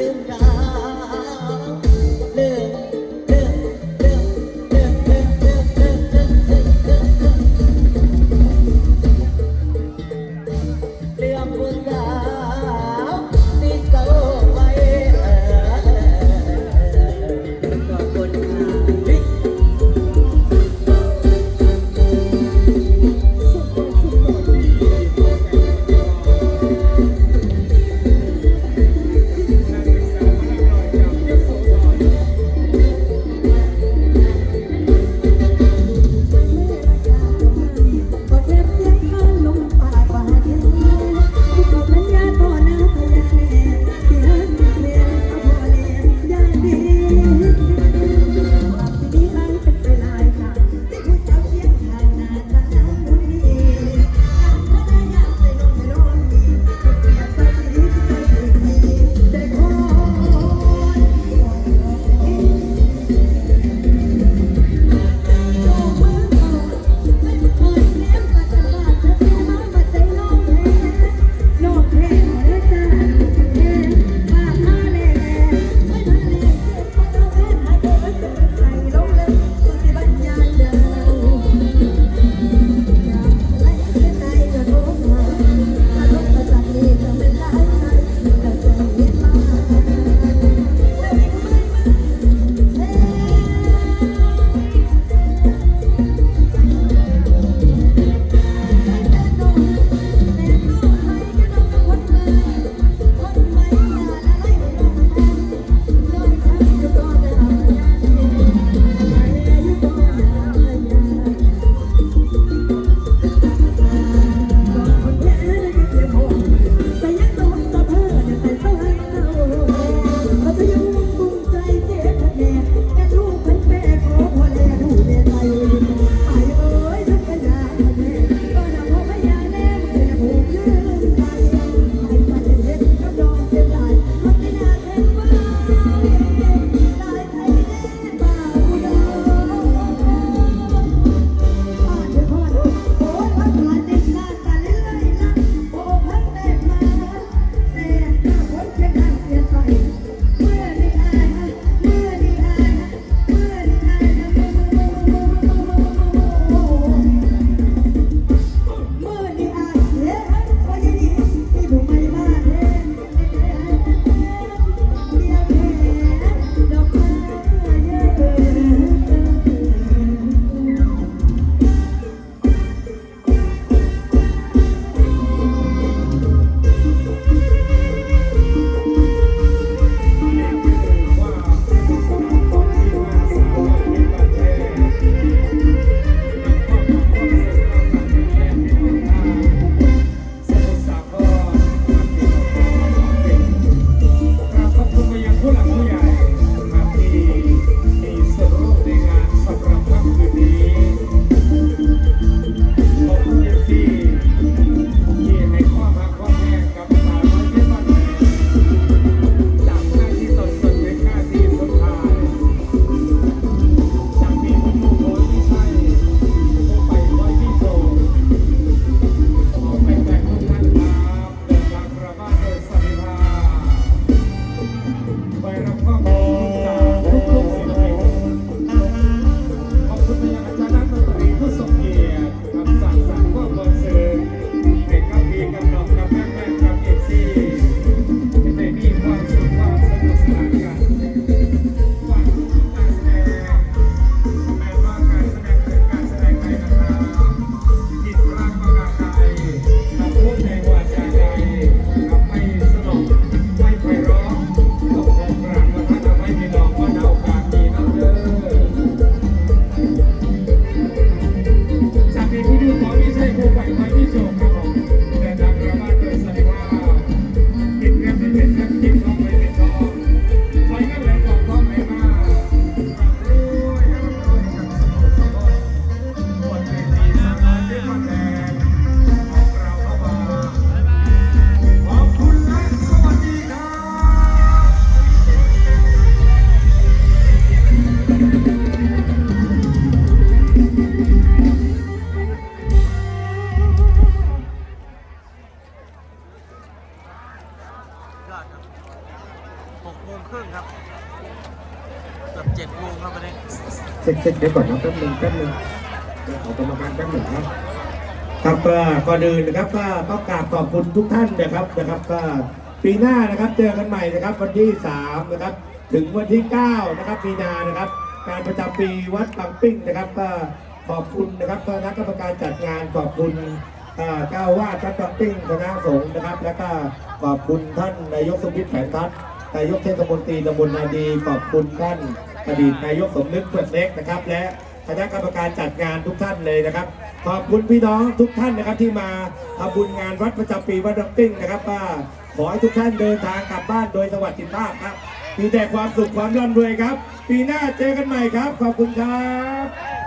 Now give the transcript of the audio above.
ลืมเรา เช็คเช็คเดี๋ยวก่อนนะแป๊บหนึงแป๊บหนึงเดี๋ยวขอกรรมการแป๊บหนึงครับครับก็ก่อนอื่นนะครับก็ต้องกราบขอบคุณทุกท่านนะครับนะครับก็ปีหน้านะครับเจอกันใหม่นะครับวันที่3นะครับถึงวันที่9นะครับมีนานะครับ การประจำปีวัดบางปิ้งนะครับก็ขอบคุณนะครับคณะกรรมการจัดงานขอบคุณเจ้าวาดวัดบางปิ้งคณะสงฆ์นะครับ แล้วก็ขอบคุณท่านนายกสมคิดแผนทัศน์นายกเทศมนตรีตำบลนาดีขอบคุณท่าน อดีตนายกสมนึกเพื่อนเล็กนะครับ และคณะกรรมการจัดงานทุกท่านเลยนะครับ ขอบคุณพี่น้องทุกท่านนะครับที่มาทำบุญงานวัดประจำปีวัดดับติ้งนะครับว่าขอให้ทุกท่านเดินทางกลับบ้านโดยสวัสดิภาพครับมีแต่ความสุขความร่ำรวยครับ ปีหน้าเจอกันใหม่ครับ ขอบคุณครับ